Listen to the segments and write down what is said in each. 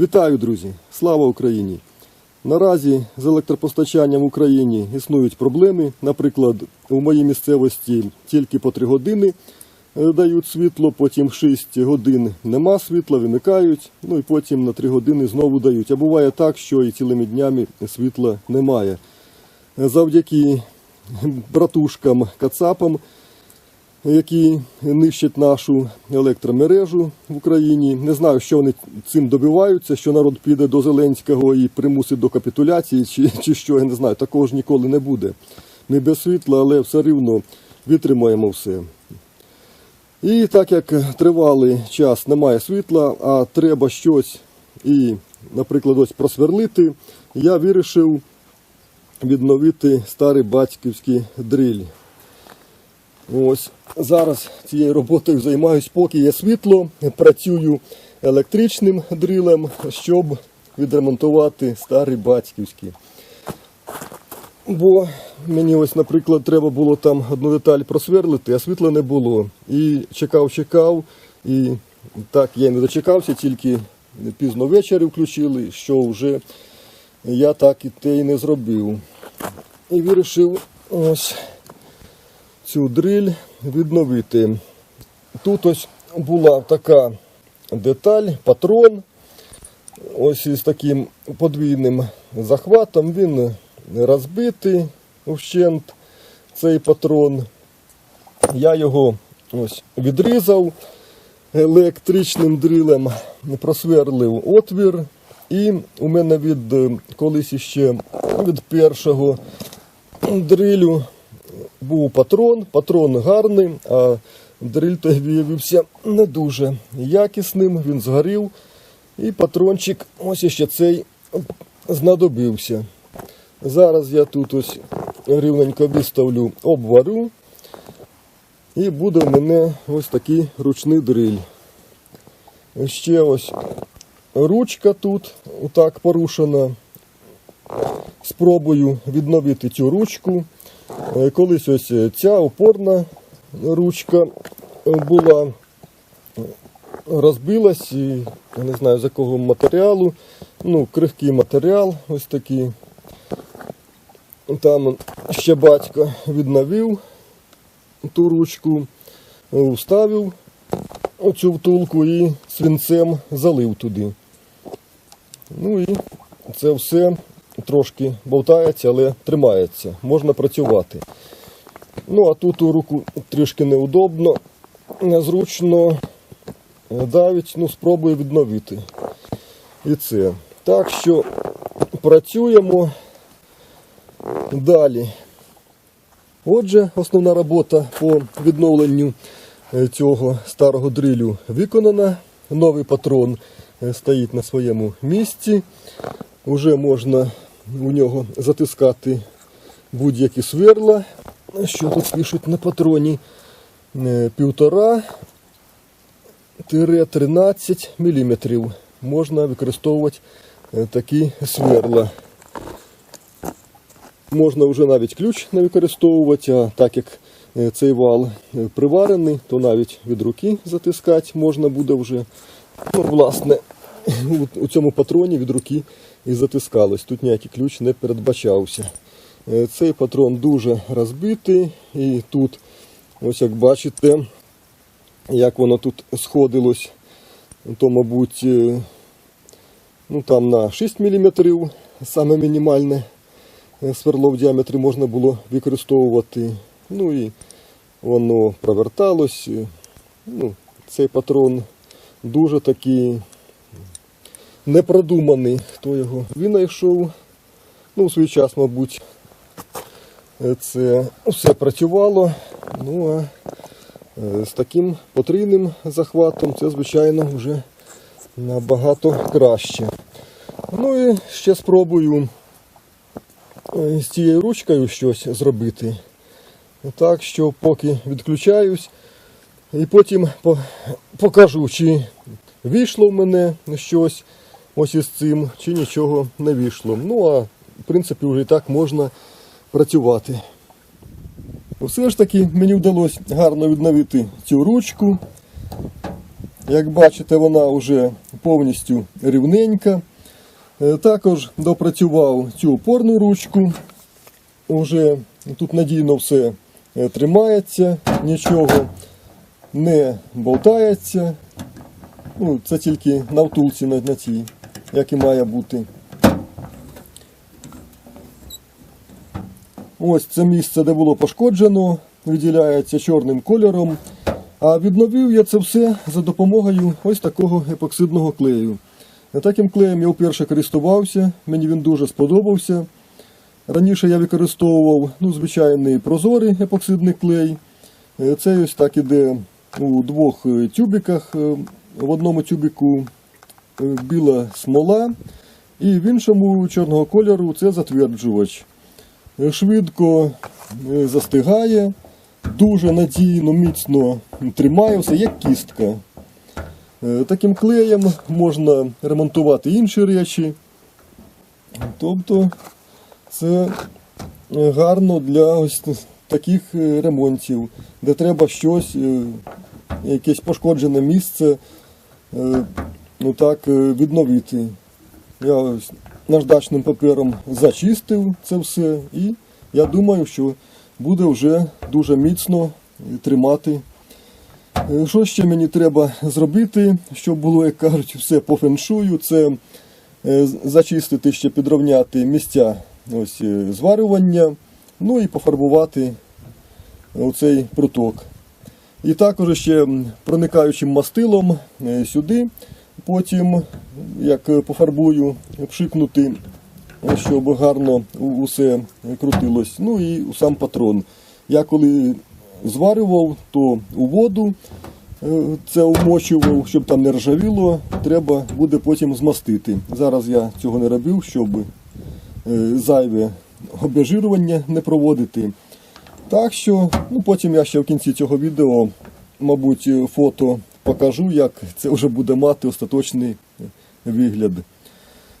Вітаю, друзі! Слава Україні! Наразі з електропостачанням в Україні існують проблеми. Наприклад, у моїй місцевості тільки по 3 години е, дають світло, потім 6 годин нема світла, вимикають, ну і потім на 3 години знову дають. А буває так, що і цілими днями світла немає. Завдяки братушкам Кацапам які нищать нашу електромережу в Україні. Не знаю, що вони цим добиваються, що народ піде до Зеленського і примусить до капітуляції, чи, чи що, я не знаю, такого ж ніколи не буде. Ми без світла, але все рівно витримаємо все. І так як тривалий час немає світла, а треба щось і, наприклад, ось просверлити, я вирішив відновити старий батьківський дриль. Ось зараз цією роботою займаюсь, поки є світло, працюю електричним дрилем, щоб відремонтувати старий батьківський. Бо мені ось, наприклад, треба було там одну деталь просверлити, а світла не було. І чекав, чекав, і так я й не дочекався, тільки пізно ввечері включили, що вже я так і те й не зробив. І вирішив ось цю дриль відновити. Тут ось була така деталь, патрон. Ось із таким подвійним захватом. Він розбитий вщент, цей патрон. Я його ось відрізав електричним дрилем, просверлив отвір. І у мене від колись іще від першого дрилю був патрон, патрон гарний, а дриль той виявився не дуже якісним, він згорів. І патрончик ось іще цей знадобився. Зараз я тут ось рівненько виставлю обварю. І буде в мене ось такий ручний дриль. Ще ось ручка тут отак порушена. Спробую відновити цю ручку. Е, Колись ось ця опорна ручка була, розбилась, і я не знаю з якого матеріалу. Ну, крихкий матеріал ось такий. Там ще батько відновив ту ручку, е, вставив оцю втулку і свинцем залив туди. Ну і це все трошки болтається, але тримається, можна працювати. Ну, а тут у руку трішки неудобно, незручно давить, ну, спробую відновити. І це. Так що працюємо далі. Отже, основна робота по відновленню е, цього старого дрилю виконана. Новий патрон е, стоїть на своєму місці. Уже можна у нього затискати будь-які сверла. Що тут пишуть на патроні? Е, Півтора 13 мм можна використовувати е, такі сверла. Можна вже навіть ключ не використовувати, а так як е, цей вал е, приварений, то навіть від руки затискати можна буде вже. Ну, власне, у- цьому патроні від руки і затискалось. Тут ніякий ключ не передбачався. Е, Цей патрон дуже розбитий і тут, ось як бачите, як воно тут сходилось, то, мабуть, е, ну, там на 6 мм саме мінімальне е, сверло в діаметрі можна було використовувати. Ну і воно проверталось. Ну, цей патрон дуже такий непродуманий, хто його винайшов. Ну, у свій час, мабуть, е, це все працювало. Ну а е, з таким потрійним захватом це, звичайно, вже набагато краще. Ну і ще спробую е, з цією ручкою щось зробити. Так що поки відключаюсь, і потім покажу, чи вийшло в мене щось ось із цим, чи нічого не вийшло. Ну а в принципі вже і так можна працювати. Все ж таки мені вдалося гарно відновити цю ручку. Як бачите, вона вже повністю рівненька. Е, Також допрацював цю опорну ручку. Уже тут надійно все е, тримається, нічого не болтається. Ну, це тільки на втулці на цій, як і має бути. Ось це місце, де було пошкоджено, виділяється чорним кольором. А відновив я це все за допомогою ось такого епоксидного клею. Таким клеєм я вперше користувався, мені він дуже сподобався. Раніше я використовував ну, звичайний прозорий епоксидний клей. Е, Це ось так іде у двох е, тюбиках. Е, В одному тюбику е, біла смола, і в іншому чорного кольору це затверджувач. Е, Швидко е, застигає, дуже надійно, міцно тримає все, як кістка. Е, Таким клеєм можна ремонтувати інші речі. Тобто це е, гарно для ось таких е, ремонтів, де треба щось, е, якесь пошкоджене місце ну так, е, відновити. Я наждачним папером зачистив це все і я думаю, що буде вже дуже міцно тримати. Е, Що ще мені треба зробити, щоб було, як кажуть, все по феншую, це е, зачистити, ще підровняти місця ось, зварювання, ну і пофарбувати оцей проток. І також ще проникаючим мастилом сюди, потім, як е, пофарбую, пшикнути, е, щоб гарно усе крутилось. Ну і сам патрон. Я коли зварював, то у воду е, це умочував, щоб там не ржавіло, треба буде потім змастити. Зараз я цього не робив, щоб зайве обезжирювання не проводити. Так що, ну потім я ще в кінці цього відео, мабуть, фото покажу, як це вже буде мати остаточний вигляд.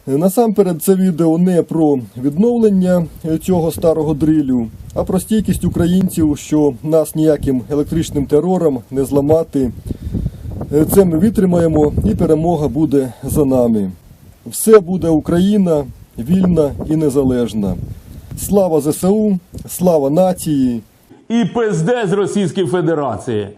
Насамперед, це відео не про відновлення цього старого дрилю, а про стійкість українців, що нас ніяким електричним терором не зламати. Це ми витримаємо і перемога буде за нами. Все буде Україна вільна і незалежна. Слава ЗСУ, слава нації! І пизде з Російської Федерації.